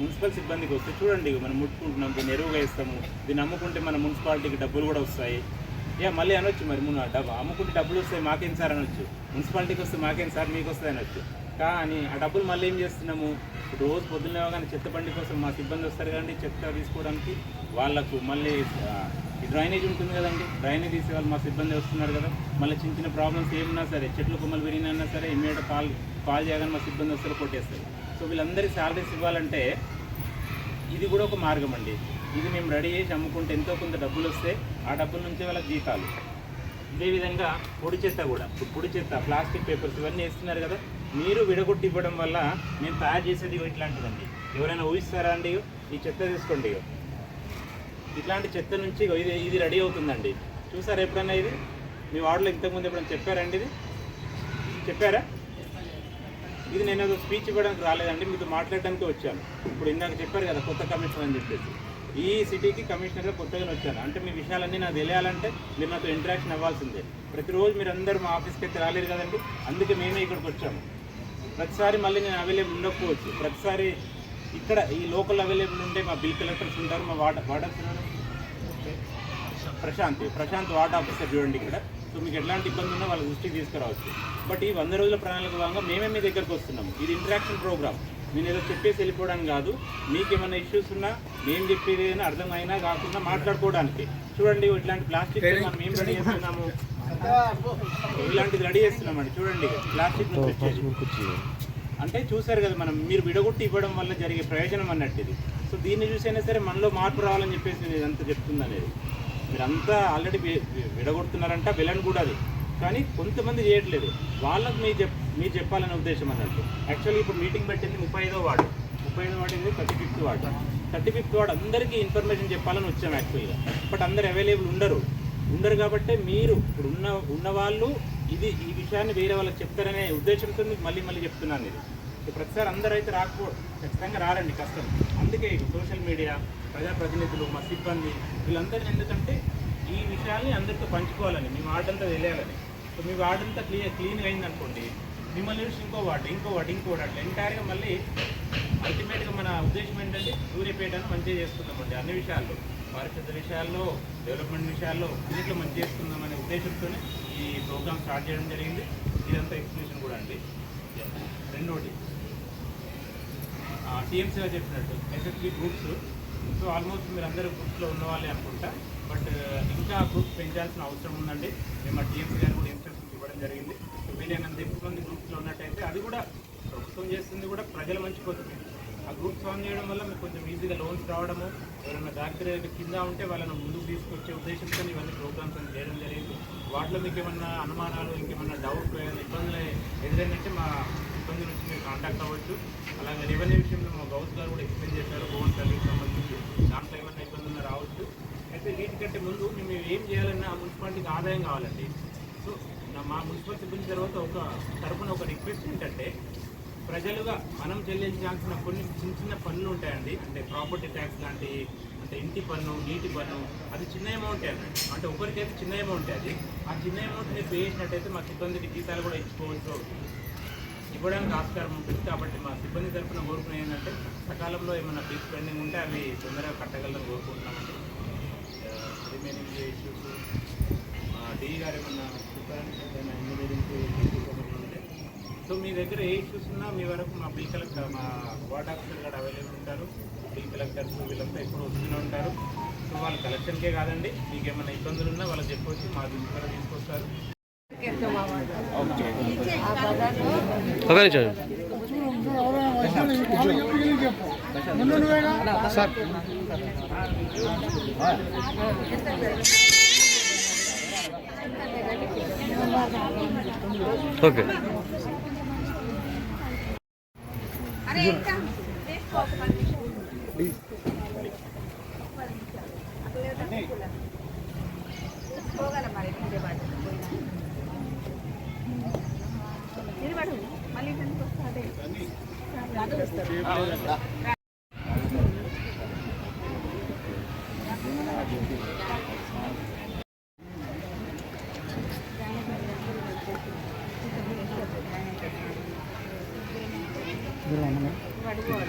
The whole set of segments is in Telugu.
మున్సిపల్ సిబ్బందికి వస్తే చూడండి ఇక మనం ముట్టుకుంటున్నాం దీన్ని ఎరువుగా ఇస్తాము దీన్ని అమ్ముకుంటే మన మున్సిపాలిటీకి డబ్బులు కూడా వస్తాయి. యా మళ్ళీ అనొచ్చు మరి మున్న డబ్బు అమ్ముకుంటే డబ్బులు వస్తాయి మాకేం సార్ అనొచ్చు? మున్సిపాలిటీకి వస్తే మాకేం సార్ మీకు వస్తాయి అనొచ్చు. కానీ ఆ డబ్బులు మళ్ళీ ఏం చేస్తున్నాము? రోజు పొద్దున్నే కానీ చెత్త బండి కోసం మా సిబ్బంది వస్తారు కదండి చెత్త తీసుకోవడానికి. వాళ్ళకు మళ్ళీ ఈ డ్రైనేజ్ ఉంటుంది కదండి డ్రైనేజ్ తీసే వాళ్ళు మా సిబ్బంది వస్తున్నారు కదా. మళ్ళీ చిన్న చిన్న ప్రాబ్లమ్స్ ఏమున్నా సరే చెట్లు కొమ్మలు పెరిగినా సరే ఇమ్మీడియట్ కాల్ కాల్ చేయగానే మా సిబ్బంది వస్తారు కొట్టేస్తారు. సో వీళ్ళందరికీ శాలరీస్ ఇవ్వాలంటే ఇది కూడా ఒక మార్గం అండి. ఇది మేము రెడీ చేసి అమ్ముకుంటే ఎంతో కొంత డబ్బులు వస్తే ఆ డబ్బుల నుంచే వాళ్ళకి జీతాలు. అదేవిధంగా పొడి చెత్త కూడా. ఇప్పుడు పొడి చెత్త ప్లాస్టిక్ పేపర్స్ ఇవన్నీ వేస్తున్నారు కదా మీరు విడగొట్టి ఇవ్వడం వల్ల నేను తయారు చేసేది ఇగో ఇట్లాంటిదండి. ఎవరైనా ఊహిస్తారా అండి ఇగో? ఈ చెత్త తీసుకోండి ఇగో. ఇట్లాంటి చెత్త నుంచి ఇది ఇది రెడీ అవుతుందండి. చూసారా ఎప్పుడైనా ఇది? మీ వార్డులో ఇంతకుముందు ఎప్పుడైనా చెప్పారండి ఇది? చెప్పారా? ఇది నేను ఏదో స్పీచ్ ఇవ్వడానికి రాలేదండి మీతో మాట్లాడడానికి వచ్చాను. ఇప్పుడు ఇందాక చెప్పారు కదా కొత్త కమిషనర్ అని చెప్పేసి. ఈ సిటీకి కమిషనర్గా కొత్తగానే వచ్చాను అంటే మీ విషయాలన్నీ నాకు తెలియాలంటే మీరు నాతో ఇంటరాక్షన్ అవ్వాల్సిందే. ప్రతిరోజు మీరు అందరూ మా ఆఫీస్కి అయితే రాలేరు కదండి అందుకే మేమే ఇక్కడికి వచ్చాము. ప్రతిసారి మళ్ళీ నేను అవైలబుల్ ఉండకపోవచ్చు. ప్రతిసారి ఇక్కడ ఈ లోకల్ అవైలబుల్ ఉంటే మా బిల్ కలెక్టర్స్ ఉంటారు మా ward ward officer Prashant Prashant ward officer చూడండి ఇక్కడ. సో మీకు ఎట్లాంటి ఇబ్బంది ఉన్నా వాళ్ళ దృష్టికి తీసుకురావచ్చు. బట్ ఈ వంద రోజుల ప్రణాళిక భాగంగా మేమే మీ దగ్గరకు వస్తున్నాము ఇది ఇంటరాక్షన్ ప్రోగ్రామ్ నేను ఏదో చెప్పేసి వెళ్ళిపోవడం కాదు. మీకు ఏమైనా ఇష్యూస్ ఉన్నా మేము చెప్పేది ఏదైనా అర్థమైనా కాకుండా మాట్లాడుకోవడానికి. చూడండి ఇట్లాంటి ప్లాస్టిక్ మనం ఏం రెడీ చేస్తున్నాము. ఇలాంటిది రెడీ చేస్తున్నామండి చూడండి ప్లాస్టిక్ అంటే చూసారు కదా మనం మీరు విడగొట్టి ఇవ్వడం వల్ల జరిగే ప్రయోజనం అన్నట్టు ఇది. సో దీన్ని చూసైనా సరే మనలో మార్పు రావాలని చెప్పేసి నేను ఇదంతా చెప్తుంది అనేది మీరంతా ఆల్రెడీ విడగొడుతున్నారంట విలన్ కూడా అది. కానీ కొంతమంది చేయట్లేదు. వాళ్ళకు మీరు చెప్ మీరు చెప్పాలనే ఉద్దేశం అన్నట్టు. యాక్చువల్లీ ఇప్పుడు మీటింగ్ పెట్టింది ముప్పై ఐదో వార్డు. ముప్పై ఐదో వార్డు ఇది థర్టీ ఫిఫ్త్ వాడు థర్టీ ఫిఫ్త్ వార్డు అందరికీ ఇన్ఫర్మేషన్ చెప్పాలని వచ్చాం యాక్చువల్గా బట్ అందరు అవైలబుల్ ఉండరు. ఉండరు కాబట్టి మీరు ఇప్పుడు ఉన్న ఉన్న వాళ్ళు ఇది ఈ విషయాన్ని వేరే వాళ్ళకి చెప్తారనే ఉద్దేశంతో మళ్ళీ మళ్ళీ చెప్తున్నాను ఇది ప్రతిసారి అందరూ అయితే రాకపోవడం ఖచ్చితంగా రారండి కష్టం. అందుకే సోషల్ మీడియా ప్రజాప్రతినిధులు మా సిబ్బంది వీళ్ళందరినీ ఎందుకంటే ఈ విషయాల్ని అందరితో పంచుకోవాలని మీ వార్డ్ అంతా తెలియాలని. సో మీ వార్డ్ అంతా క్లియర్ క్లీన్గా అయిందనుకోండి మిమ్మల్ని చూసి ఇంకో వార్డు ఇంకో వార్డు ఇంకో వార్డు అట్లా ఎంటైర్గా మళ్ళీ అల్టిమేట్గా మన ఉద్దేశం ఏంటంటే సూర్యపేటను మంచిగా చేసుకుందామండి. అన్ని విషయాల్లో పారిశుద్ధ విషయాల్లో డెవలప్మెంట్ విషయాల్లో అన్నింటిలో మంచి చేసుకుందామనే ఉద్దేశంతోనే ఈ ప్రోగ్రామ్ స్టార్ట్ చేయడం జరిగింది. ఇదంతా ఎక్స్ప్లెనేషన్ కూడా అండి. రెండోటి టీఎంసీగా చెప్పినట్టు ఎస్ఎస్పి గ్రూప్స్ సో ఆల్మోస్ట్ మీరు అందరూ గ్రూప్స్లో ఉన్నవాళ్ళే అనుకుంటా. బట్ uh, ఇంకా గ్రూప్స్ పెంచాల్సిన అవసరం ఉందండి. మేము ఆ టీఎంసీ గారు కూడా ఇన్స్ట్రక్షన్స్ ఇవ్వడం జరిగింది. సో వీలైనంత ఎక్కువ మంది గ్రూప్స్లో ఉన్నట్టయితే అది కూడా ప్రభుత్వం చేస్తుంది కూడా ప్రజల మంచి కోసమే. ఆ గ్రూప్స్ ఆన్ చేయడం వల్ల మీకు కొంచెం ఈజీగా లోన్స్ రావడము ఎవరైనా దాఖలు కింద ఉంటే వాళ్ళని ముందుకు తీసుకొచ్చే ఉద్దేశంతో ఇవన్నీ ప్రోగ్రామ్స్ అని చేయడం జరిగింది. వాటిలో మీకు ఏమన్నా అనుమానాలు ఇంకేమన్నా డౌట్ ఏమైనా ఇబ్బందులు ఎదురైందంటే మా ఇబ్బంది నుంచి మీరు కాంటాక్ట్ అవ్వచ్చు. అలాగే రెవెన్యూ విషయంలో మా గౌస్ గారు కూడా ఎక్స్ప్లెయిన్ చేశారు. గోవన్ సర్వీస్ సంబంధించి దాంట్లో ఏమైనా ఇబ్బందులు రావచ్చు. అయితే వీటికంటే ముందు మేము ఏం చేయాలన్నా ఆ మున్సిపాలిటీకి ఆదాయం కావాలండి. సో మా మున్సిపల్ సిబ్బంది తర్వాత ఒక తరఫున ఒక రిక్వెస్ట్ ఏంటంటే ప్రజలుగా మనం చెల్లించాల్సిన కొన్ని చిన్న చిన్న పన్నులు ఉంటాయండి. అంటే ప్రాపర్టీ ట్యాక్స్ లాంటి అంటే ఇంటి పన్ను నీటి పన్ను అది చిన్న అమౌంట్ అన్నట్టు అంటే ఒకరికైతే చిన్న అమౌంట్ అది. ఆ చిన్న అమౌంట్ మీరు పే చేసినట్టయితే మా సిబ్బందికి జీతాలు కూడా ఇచ్చుకోవచ్చు. ఇవ్వడానికి ఆస్కారం ఉంటుంది కాబట్టి మా సిబ్బంది తరఫున కోరుకునే ఏంటంటే సకాలంలో ఏమైనా బిల్స్ పెండింగ్ ఉంటే అవి తొందరగా కట్టగలని కోరుకుంటున్నామండి. రిమైనింగ్ ఇష్యూస్ డి గారు ఏమన్నా ఏదైనా ఇంజనీరింగ్ ఉంటే. సో మీ దగ్గర ఏ ఇష్యూస్ ఉన్నా మీ వరకు మా బిల్ కలెక్టర్ మా వార్డ్ ఆఫీసర్ కూడా అవైలబుల్ ఉంటారు. బిల్ కలెక్టర్స్ వీళ్ళంతా ఎప్పుడు వస్తూనే ఉంటారు. సో వాళ్ళ కలెక్షన్కే కాదండి మీకు ఏమైనా ఇబ్బందులు ఉన్నా వాళ్ళకి చెప్పొచ్చు మా దృష్టి కూడా తీసుకొస్తారు. ఒక నిమిషం ఓకే అరే ఇంకా తీసుకో ఒక నిలబడు నిలబడు మళ్ళీ ఇక్కడికి వస్తాడే పడుకోవాలి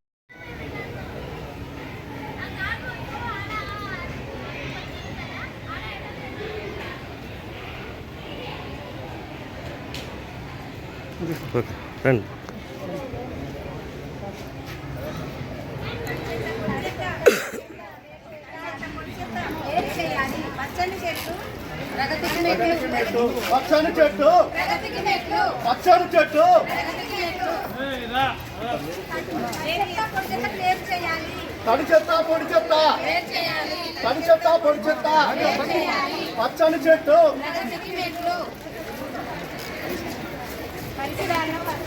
ఓకే రండి. పచ్చని చెట్టు. పచ్చని చెట్టు. తడి చెత్త పొడి చెత్త. తడి చెత్త పొడి చెత్త. పచ్చని చెట్టు.